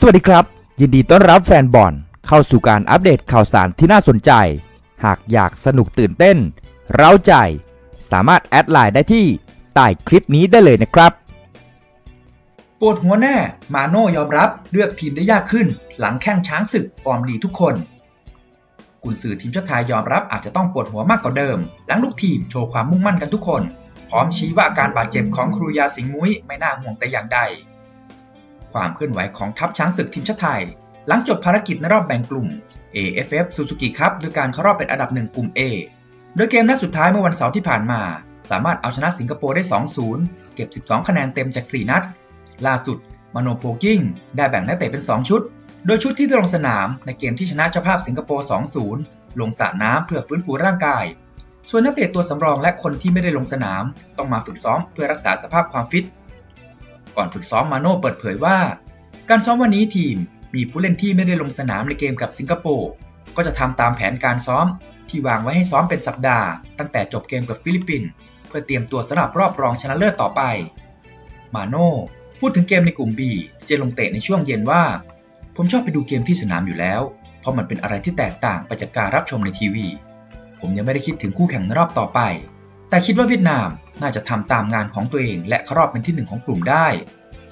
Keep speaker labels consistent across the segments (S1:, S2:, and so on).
S1: สวัสดีครับ ยินดีต้อนรับแฟนบอลเข้าสู่การอัปเดตข่าวสารที่น่าสนใจ หากอยากสนุกตื่นเต้น เร้าใจ สามารถแอดไลน์ได้ที่ใต้คลิปนี้ได้เลยนะครับ
S2: ปวดหัวแน่มาโน่ยอมรับเลือกทีมได้ยากขึ้น หลังแข้งช้างศึกฟอร์มดีทุกคนกุนซือทีมชาติไทยยอมรับอาจจะต้องปวดหัวมากกว่าเดิม หลังลูกทีมโชว์ความมุ่งมั่นกันทุกคน พร้อมชี้ว่าอาการบาดเจ็บของครูยาสิงห์มุ้ยไม่น่าห่วงแต่อย่างใด ความเคลื่อนไหวของทัพช้างศึกทีมชาติไทย หลังจบภารกิจในรอบแบ่งกลุ่ม AFF Suzuki Cup โดยการเข้ารอบเป็นอันดับหนึ่งกลุ่ม A โดยเกมนัดสุดท้ายเมื่อวันเสาร์ที่ผ่านมา สามารถเอาชนะสิงคโปร์ได้ 2-0 เก็บ 12 คะแนนเต็มจาก 4 นัด ล่าสุดมโนโพกิ้งได้แบ่งนักเตะเป็น 2 ชุด โดยชุดที่ได้ลงสนามในเกมที่ชนะเจ้าภาพสิงคโปร์ 2-0 ลงสระน้ำเพื่อฟื้นฟูร่างกาย ส่วนนักเตะตัวสำรองและคนที่ไม่ได้ลงสนาม ต้องมาฝึกซ้อมเพื่อรักษาสภาพความฟิต ก่อนฝึกซ้อมมาโน่เปิดเผยว่า การซ้อมวันนี้ทีมมีผู้เล่นที่ไม่ได้ลงสนามในเกมกับสิงคโปร์ก็จะทำตามแผนการซ้อม ที่วางไว้ให้ซ้อมเป็นสัปดาห์ ตั้งแต่จบเกมกับฟิลิปปินส์เพื่อเตรียมตัวสำหรับรอบรองชนะเลิศต่อไป มาโน่พูดถึงเกมในกลุ่ม B ที่จะลงเตะในช่วงเย็นว่า ผมชอบไปดูเกมที่สนามอยู่แล้ว เพราะมันเป็นอะไรที่แตกต่างไปจากการรับชมในทีวี ผมยังไม่ได้คิดถึงคู่แข่งในรอบต่อไป แต่คิดว่าเวียดนามน่าจะทำตามงานของตัวเอง และเข้ารอบเป็นที่หนึ่งของกลุ่มได้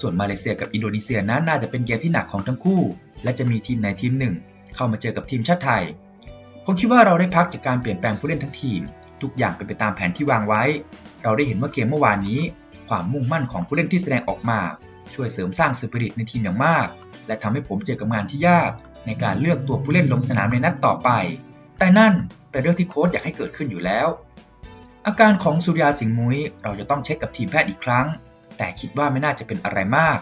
S2: ส่วนมาเลเซียกับอินโดนีเซียนั้นน่าจะเป็นเกมที่หนักของทั้งคู่ และจะมีทีมไหนทีมหนึ่ง เข้ามาเจอกับทีมชาติไทย ผมคิดว่าเราได้พักจากการเปลี่ยนแปลงผู้เล่นทั้งทีม ทุกอย่างเป็นไปตามแผนที่วางไว้ เราได้เห็นว่าเกมเมื่อวานนี้ ความมุ่งมั่นของผู้เล่นที่แสดงออกมา ช่วยเสริมสร้างสปิริตในทีมอย่างมาก และทำให้ผมเจอกับงานที่ยาก ในการเลือกตัวผู้เล่นลงสนามในนัดต่อไป แต่นั่นเป็นเรื่องที่โค้ชอยากให้เกิดขึ้นอยู่แล้ว อาการของสุริยาสิงห์มุ้ยเราจะต้องเช็คกับทีมแพทย์อีกครั้ง แต่คิดว่าไม่น่าจะเป็นอะไรมาก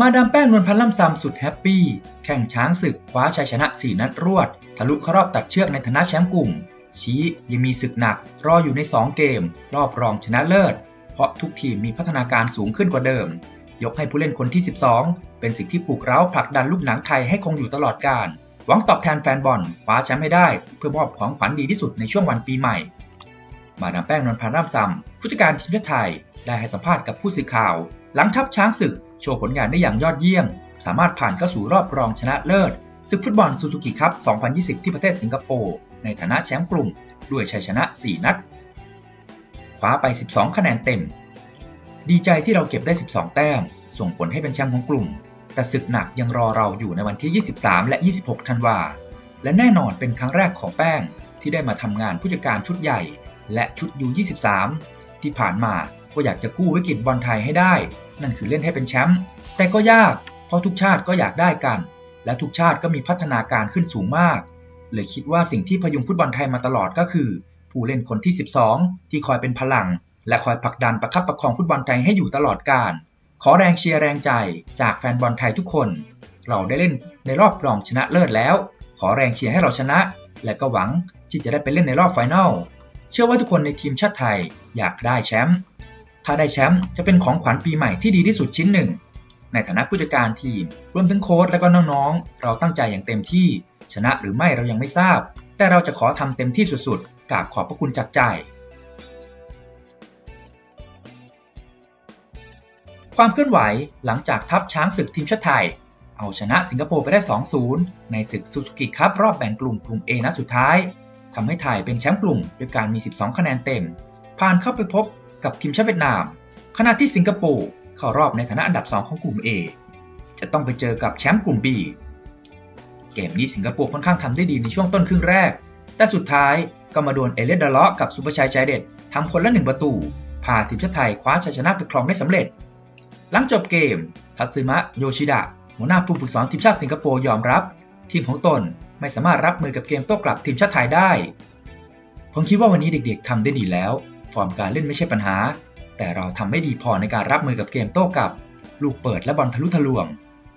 S2: มาดามแป้งนวลพันธ์ล่ำซำสุดแฮปปี้ แข่งช้างศึกคว้าชัยชนะ 4 นัดรวด ทะลุเข้ารอบตัดเชือกในฐานะแชมป์กลุ่ม ชี้ยังมีศึกหนัก รออยู่ใน 2 เกม รอบรองชนะเลิศ เพราะทุกทีมมีพัฒนาการสูงขึ้นกว่าเดิม ยกให้ผู้เล่นคนที่ 12 เป็นสิ่งที่ปลุกเร้าผลักดันลูกหนังไทยให้คงอยู่ตลอดกาล หวังตอบแทนแฟนบอลคว้าแชมป์ให้ได้ เพื่อมอบของขวัญดีที่สุดในช่วงวันปีใหม่ มาดามแป้งนวลพันธ์ล่ำซำผู้จัดการทีมชาติไทย ได้ให้สัมภาษณ์กับผู้สื่อข่าว หลังทัพช้างศึก โชว์ผลงานได้อย่างยอดเยี่ยม สามารถผ่านเข้าสู่รอบรองชนะเลิศศึกฟุตบอลซูซูกิคัพ 2020 ที่ประเทศสิงคโปร์ในฐานะแชมป์กลุ่ม ด้วยชัยชนะ 4 นัดคว้าไป 12 คะแนนเต็ม ดีใจที่เราเก็บได้ 12 แต้ม ส่งผลให้เป็นแชมป์ของกลุ่ม แต่ศึกหนักยังรอเราอยู่ในวันที่ 23 และ 26 ธันวา และแน่นอนเป็นครั้งแรกของแป้งที่ได้มาทำงานผู้จัดการชุดใหญ่ และชุดยู23ที่ผ่านมาก็อยากจะกู้วิกฤตบอลไทยให้ได้ นั่นคือเล่นให้เป็นแชมป์ แต่ก็ยาก เพราะทุกชาติก็อยากได้กัน และทุกชาติก็มีพัฒนาการขึ้นสูงมาก เลยคิดว่าสิ่งที่พยุงฟุตบอลไทยมาตลอดก็คือ ผู้เล่นคนที่ 12 ที่คอยเป็นพลัง และคอยผลักดันประคับประคองฟุตบอลไทยให้อยู่ตลอดกาล ขอแรงเชียร์แรงใจจากแฟนบอลไทยทุกคน เราได้เล่นในรอบรองชนะเลิศแล้ว ขอแรงเชียร์ให้เราชนะ และก็หวังที่จะได้ไปเล่นในรอบไฟนอล เชื่อว่าทุกคนในทีมชาติไทยอยากได้แชมป์ ถ้าได้แชมป์จะเป็นของขวัญปีใหม่ที่ดีที่สุดชิ้นหนึ่ง ในฐานะผู้จัดการทีม รวมถึงโค้ชและก็น้องๆ เราตั้งใจอย่างเต็มที่ ชนะหรือไม่เรายังไม่ทราบ แต่เราจะขอทำเต็มที่สุดๆกราบขอบพระคุณจากใจ ความเคลื่อนไหวหลังจากทัพช้างศึกทีมชาติไทย เอาชนะสิงคโปร์ไปได้ 2-0 ในศึกซูซูกิคัพรอบแบ่งกลุ่มกลุ่ม A นัดสุดท้ายทำให้ไทยเป็นแชมป์กลุ่มด้วยการมี 12 คะแนนเต็ม ผ่านเข้าไปพบกับทีมชาติเวียดนาม ขณะที่สิงคโปร์เข้ารอบในฐานะอันดับ 2 ของกลุ่ม A จะต้องไปเจอกับแชมป์กลุ่ม B เกมนี้สิงคโปร์ค่อนข้างทำได้ดีในช่วงต้นครึ่งแรก แต่สุดท้ายก็มาโดนเอเลสดาเลาะกับสุภชัยใจเด็ดทำคนละหนึ่งประตู พาทีมชาติไทยคว้าชัยชนะไปครองได้สำเร็จ หลังจบเกม ทัตสึมะโยชิดะ หัวหน้าผู้ฝึกสอนทีมชาติสิงคโปร์ยอมรับ ทีมของตนไม่สามารถรับมือกับเกมโต้กลับทีมชาติไทยได้ ผมคิดว่าวันนี้เด็กๆทำได้ดีแล้ว ฟอร์มการเล่นไม่ใช่ปัญหา แต่เราทำไม่ดีพอในการรับมือกับเกมโต้กลับ ลูกเปิดและบอลทะลุทะลวง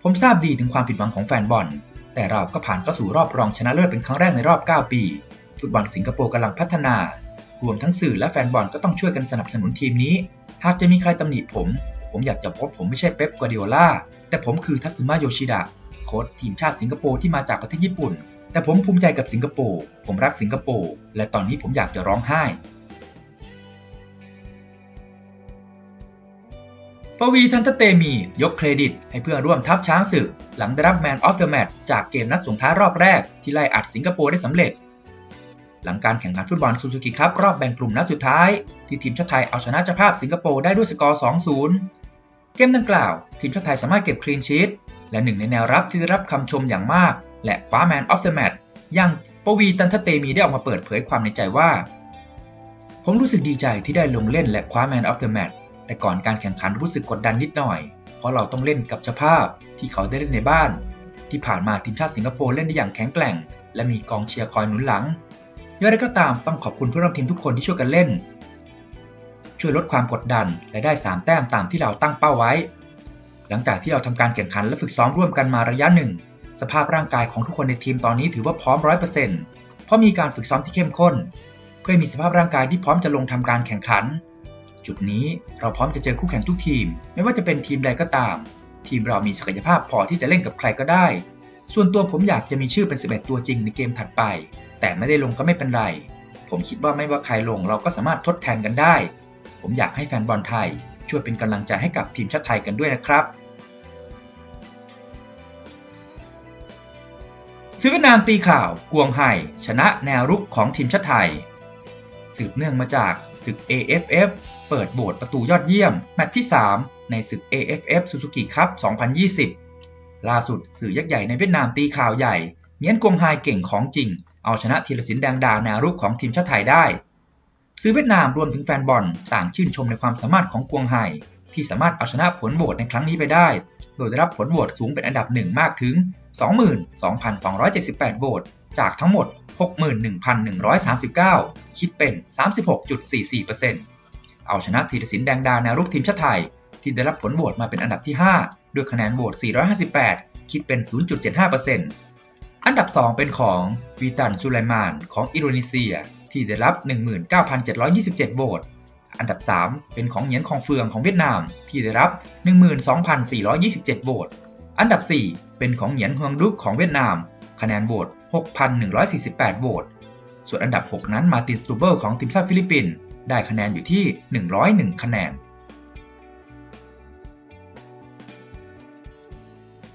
S2: ผมทราบดีถึงความผิดหวังของแฟนบอล แต่เราก็ผ่านเข้าสู่รอบรองชนะเลิศเป็นครั้งแรกในรอบ 9 ปี ฟุตบอลสิงคโปร์กำลังพัฒนา รวมทั้งสื่อและแฟนบอลก็ต้องช่วยกันสนับสนุนทีมนี้ หากจะมีใครตำหนิผม ผมอยากจะพบผมไม่ใช่เป๊ปกวาดิโอลาแต่ผมคือทัสึมะโยชิดะ โค้ชทีมชาติสิงคโปร์ที่มาจากประเทศญี่ปุ่น แต่ผมภูมิใจกับสิงคโปร์ ผมรักสิงคโปร์ และตอนนี้ผมอยากจะร้องไห้ปวีทันตเตมี ยกเครดิต ให้เพื่อนร่วมทัพช้างศึก หลังได้รับ Man of the Match จากเกมนัดส่งท้ายรอบแรก ที่ไล่อัดสิงคโปร์ได้สำเร็จ หลังการแข่งขันฟุตบอลซูซูกิคัพรอบแบ่งกลุ่มนัดสุดท้าย ที่ทีมชาติไทยเอาชนะเจ้าภาพสิงคโปร์ได้ด้วยสกอร์ 2-0 เกมดังกล่าว ทีมชาติไทยสามารถเก็บคลีนชีตและหนึ่งในแนวรับที่ได้รับคำชมอย่างมาก และคว้า Man of the Match อย่างปวีตันทเตมีได้ออกมาเปิดเผยความในใจว่า ผมรู้สึกดีใจที่ได้ลงเล่นและคว้า Man of the Match แต่ก่อนการแข่งขันรู้สึกกดดันนิดหน่อย เพราะเราต้องเล่นกับเจ้าภาพที่เขาได้เล่นในบ้าน ที่ผ่านมาทีมชาติสิงคโปร์เล่นได้อย่างแข็งแกร่ง และมีกองเชียร์คอยหนุนหลังอย่างไรก็ตามต้องขอบคุณเพื่อนร่วมทีมทุกคนที่ช่วยกันเล่น ช่วยลดความกดดัน และได้ 3 แต้มตามที่เราตั้งเป้าไว้ หลังจากที่เราทำการแข่งขันและฝึกซ้อมร่วมกันมาระยะหนึ่ง สภาพร่างกายของทุกคนในทีมตอนนี้ถือว่าพร้อมร้อยเปอร์เซ็นต์เพราะมีการฝึกซ้อมที่เข้มข้น เพื่อมีสภาพร่างกายที่พร้อมจะลงทำการแข่งขัน จุดนี้เราพร้อมจะเจอคู่แข่งทุกทีม ไม่ว่าจะเป็นทีมใดก็ตาม ทีมเรามีศักยภาพพอที่จะเล่นกับใครก็ได้ ส่วนตัวผมอยากจะมีชื่อเป็น 11 ตัวจริงในเกมถัดไป แต่ไม่ได้ลงก็ไม่เป็นไร ผมคิดว่าไม่ว่าใครลงเราก็สามารถทดแทนกันได้ ผมอยากให้แฟนบอลไทย ช่วยเป็นกำลังใจให้กับทีมชาติไทยกันด้วยนะครับซื้อเวียดนามตีข่าวกวงไห่ชนะแนวรุกของทีมชาติไทย สืบเนื่องมาจากศึก AFF เปิดโหวตประตูยอดเยี่ยม แมตช์ที่ 3 ในศึก AFF Suzuki Cup 2020 ล่าสุดสื่อยักษ์ใหญ่ในเวียดนามตีข่าวใหญ่ เงียนกวงไฮเก่งของจริง เอาชนะธีรศิลป์แดงดาแนวรุกของทีมชาติไทยได้ ซื้อเวียดนามรวมถึงแฟนบอลต่างชื่นชมในความสามารถของกวงไฮที่สามารถเอาชนะผลโหวตในครั้งนี้ไปได้ โดยได้รับผลโหวตสูงเป็นอันดับหนึ่งมากถึง 22,278โหวตจากทั้งหมด 61,139 คิดเป็น 36.44%เอาชนะธีรศิลป์แดงดาแนวรุกทีมชาติไทย ที่ได้รับผลโหวตมาเป็นอันดับที่ 5 ด้วยคะแนนโหวต 458 คิดเป็น 0.75%อันดับ 2 เป็นของวีตันซูไลมานของอินโดนีเซีย ที่ได้รับ 19,727 โหวต อันดับ 3 เป็นของเหงียนคองเฟืองของเวียดนามที่ได้รับ 12,427 โหวต อันดับ 4 เป็นของเหงียนเฮืองดุกของเวียดนาม คะแนนโหวต 6,148 โหวต ส่วนอันดับ 6 นั้นมาตินสตูเบิลของทีมชาติฟิลิปปินส์ได้คะแนนอยู่ที่ 101 คะแนน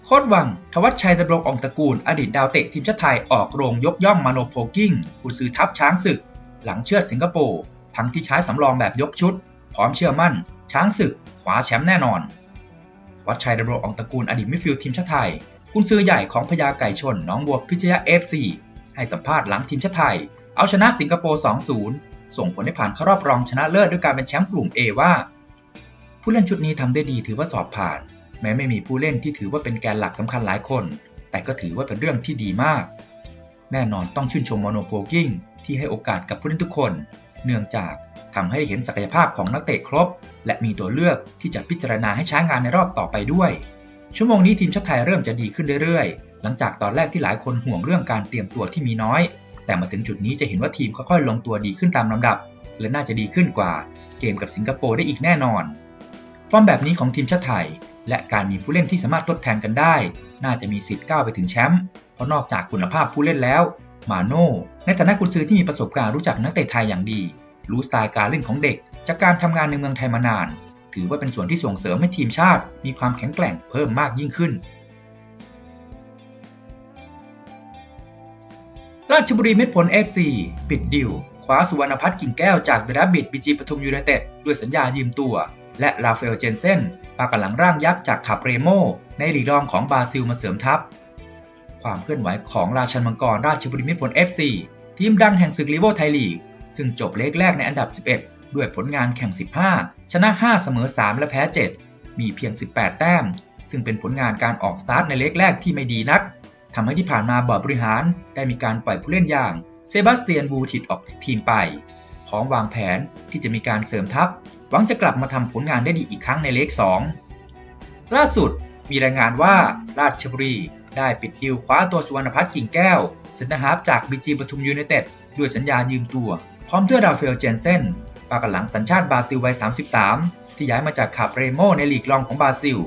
S2: โคดวัง ทวัชชัยดำรงองตระกูล อดีตดาวเตะทีมชาติไทยออกโรงยกย่องมาโนโพกิ้งกุนซือทัพช้างศึก หลังเชือดสิงคโปร์ทั้งที่ใช้สำรองแบบยกชุด พร้อมเชื่อมั่น ช้างศึกคว้าแชมป์แน่นอน วัชชัยดำรงองตระกูลอดีตมิดฟิลด์ทีมชาติไทยกุนซือใหญ่ของพญาไก่ชนน้องบัวพิชยะ FC ให้สัมภาษณ์หลังทีมชาติไทย เอาชนะสิงคโปร์ 2-0 ส่งผลให้ผ่านเข้ารอบรองชนะเลิศด้วยการเป็นแชมป์กลุ่ม A ว่า ผู้เล่นชุดนี้ทำได้ดีถือว่าสอบผ่าน แม้ไม่มีผู้เล่นที่ถือว่าเป็นแกนหลักสำคัญหลายคน แต่ก็ถือว่าเป็นเรื่องที่ดีมาก แน่นอนต้องชื่นชมโมโนโพกิ้ง ที่ให้โอกาสกับผู้เล่นทุกคน เนื่องจากทำให้เห็นศักยภาพของนักเตะครบ และมีตัวเลือกที่จะพิจารณาให้ใช้งานในรอบต่อไปด้วย ชั่วโมงนี้ทีมชาติไทยเริ่มจะดีขึ้นเรื่อยๆ หลังจากตอนแรกที่หลายคนห่วงเรื่องการเตรียมตัวที่มีน้อย แต่มาถึงจุดนี้จะเห็นว่าทีมค่อยๆลงตัวดีขึ้นตามลำดับ และน่าจะดีขึ้นกว่าเกมกับสิงคโปร์ได้อีกแน่นอน ฟอร์มแบบนี้ของทีมชาติไทย และการมีผู้เล่นที่สามารถทดแทนกันได้ น่าจะมีสิทธิ์ก้าวไปถึงแชมป์เพราะนอกจากคุณภาพผู้เล่นแล้ว มาโน่ในฐานะกุนซือที่มีประสบการณ์รู้จักนักเตะไทยอย่างดี รู้สไตล์การเล่นของเด็ก จากการทำงานในเมืองไทยมานาน ถือว่าเป็นส่วนที่ส่งเสริมให้ทีมชาติ มีความแข็งแกร่งเพิ่มมากยิ่งขึ้น ราชบุรีเม็ดผล FC ปิดดิวคว้าสุวรรณพัฒน์กิ่งแก้วจากเดรับบิดบีจีปทุมยูไนเต็ดด้วยสัญญายืมตัว และราฟาเอลเจนเซนปากหลังร่างยักษ์จากขับเรโมในลีกรองของบราซิลมาเสริมทัพ ความเคลื่อนไหวของราชันมังกรราชบุรีมิตรผล FC ทีมดังแห่งศึกลีโวไทยลีก ซึ่งจบเลกแรกในอันดับ 11 ด้วยผลงานแข่ง 15 ชนะ 5 เสมอ 3 และแพ้ 7 มีเพียง 18 แต้ม ซึ่งเป็นผลงานการออกสตาร์ทในเลกแรกที่ไม่ดีนักทำให้ที่ผ่านมาบอร์ดบริหารได้มีการปล่อยผู้เล่นอย่างเซบาสเตียนบูติดออกทีมไป พร้อมวางแผนที่จะมีการเสริมทัพ หวังจะกลับมาทำผลงานได้ดีอีกครั้งในเลก2ล่าสุดมีรายงานว่าราชบุรี ได้ปิดดิวคว้าตัวสุวรรณพัฒน์กิ่งแก้วเซนเตอร์ฮาร์ฟจากบีจีปทุมยูไนเต็ดด้วยสัญญายืมตัว พร้อมด้วยราฟเฟลเจนเซนปากหลังสัญชาติบราซิลวัย 33 ที่ย้ายมาจากคาเปรโมในลีกรองของบราซิล